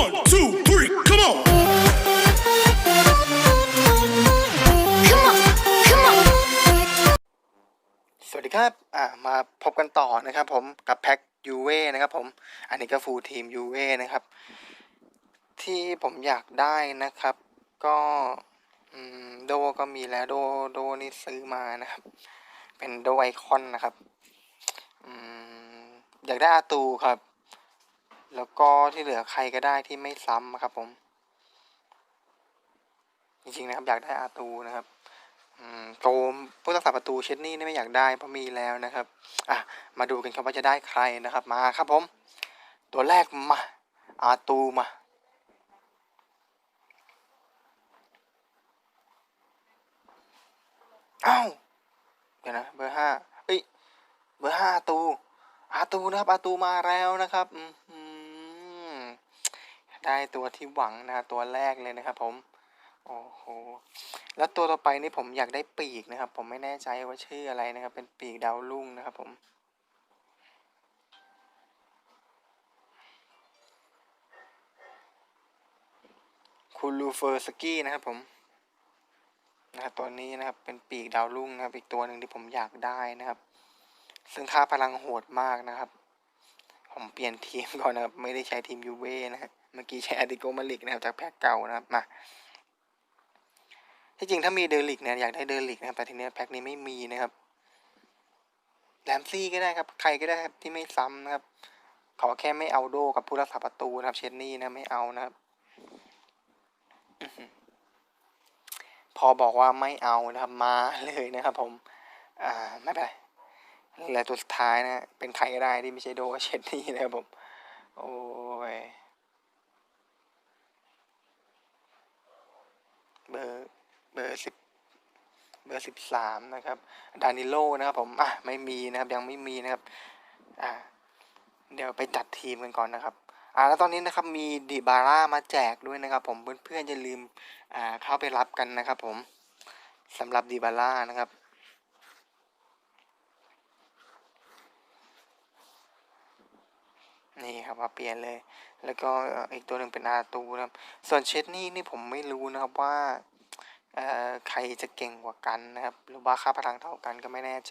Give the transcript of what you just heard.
One, two, three, come on. Come on, come on. สวัสดีครับ อ่า มาพบกันต่อนะครับผม กับแพ็กยูเว่นะครับผม อันนี้ก็ฟูลทีมยูเว่นะครับ ที่ผมอยากได้นะครับ ก็อืมโดก็มีแล้วโดโดนี่ซื้อมานะครับ เป็นโดไอคอนนะครับอืมอยากได้อาตูครับ แล้วก็ที่เหลือใครก็ได้ที่ไม่ซ้ำครับผม จริงๆนะครับ อยากได้อาตูนะครับอืมโกมผู้รักษาประตูเชนนี่ไม่อยากได้เพราะมีแล้วนะครับ อะ มาดูกันครับว่าจะได้ใครนะครับ มาครับผม ตัวแรกมา อาตูมา อ้าวเดี๋ยวนะ เบอร์ห้าเอ้ย เบอร์ห้าอาตู อาตูนะครับ อาตูมาแล้วนะครับ อืม ได้ตัวที่หวังนะครับตัวแรกเลยนะครับผมโอ้โหแล้วตัวต่อไปนี่ผมอยากได้ปีกนะครับ ผมไม่แน่ใจว่าชื่ออะไรนะครับ เป็นปีกดาวรุ่งนะครับผมคูลูเฟอร์สกี้นะครับผมนะครับตัวนี้นะครับเป็นปีกดาวรุ่งนะครับ อีกตัวหนึ่งที่ผมอยากได้นะครับ ซึ่งค่าพลังโหดมากนะครับ ผมเปลี่ยนทีมก่อนนะครับไม่ได้ใช้ทีมยูเว่นะฮะเมื่อกี้ใช้อาติโกมาลิกนะครับจากแพ็กเก่านะครับมาที่จริงถ้ามีเดลิกเนี่ยอยากได้เดลิกนะครับแต่ทีนี้แพ็คนี้ไม่มีนะครับแรมซี่ก็ได้ครับ ใครก็ได้ครับที่ไม่ซ้ำนะครับ ขอแค่ไม่เอาโดกับผู้รักษาประตูนะครับ เชนนี่นะไม่เอานะครับพอบอกว่าไม่เอานะครับมาเลยนะครับ ผม อ่าไม่เป็นไร เหลือตัวสุดท้ายนะเป็นใครก็ได้ที่ไม่ใช่โดเชนนี่นะครับผม โอ้ย เบอร์เบอร์สิบเบอร์สิบสามนะครับ ดานิโลนะครับผม อะ ไม่มีนะครับ ยังไม่มีนะครับ อ่าเดี๋ยวไปจัดทีมกันก่อนนะครับ อ่าแล้วตอนนี้นะครับ มีดิบาร่ามาแจกด้วยนะครับผม เพื่อนๆอย่าลืม อ่า เข้าไปรับกันนะครับผมสำหรับดิบาร่านะครับ นี่ครับมาเปลี่ยนเลย แล้วก็อีกตัวหนึ่งเป็นอาตูนะครับ ส่วนเชดนี่นี่ผมไม่รู้นะครับว่าใครจะเก่งกว่ากันนะครับ หรือว่าค่าพลังเท่ากันก็ไม่แน่ใจ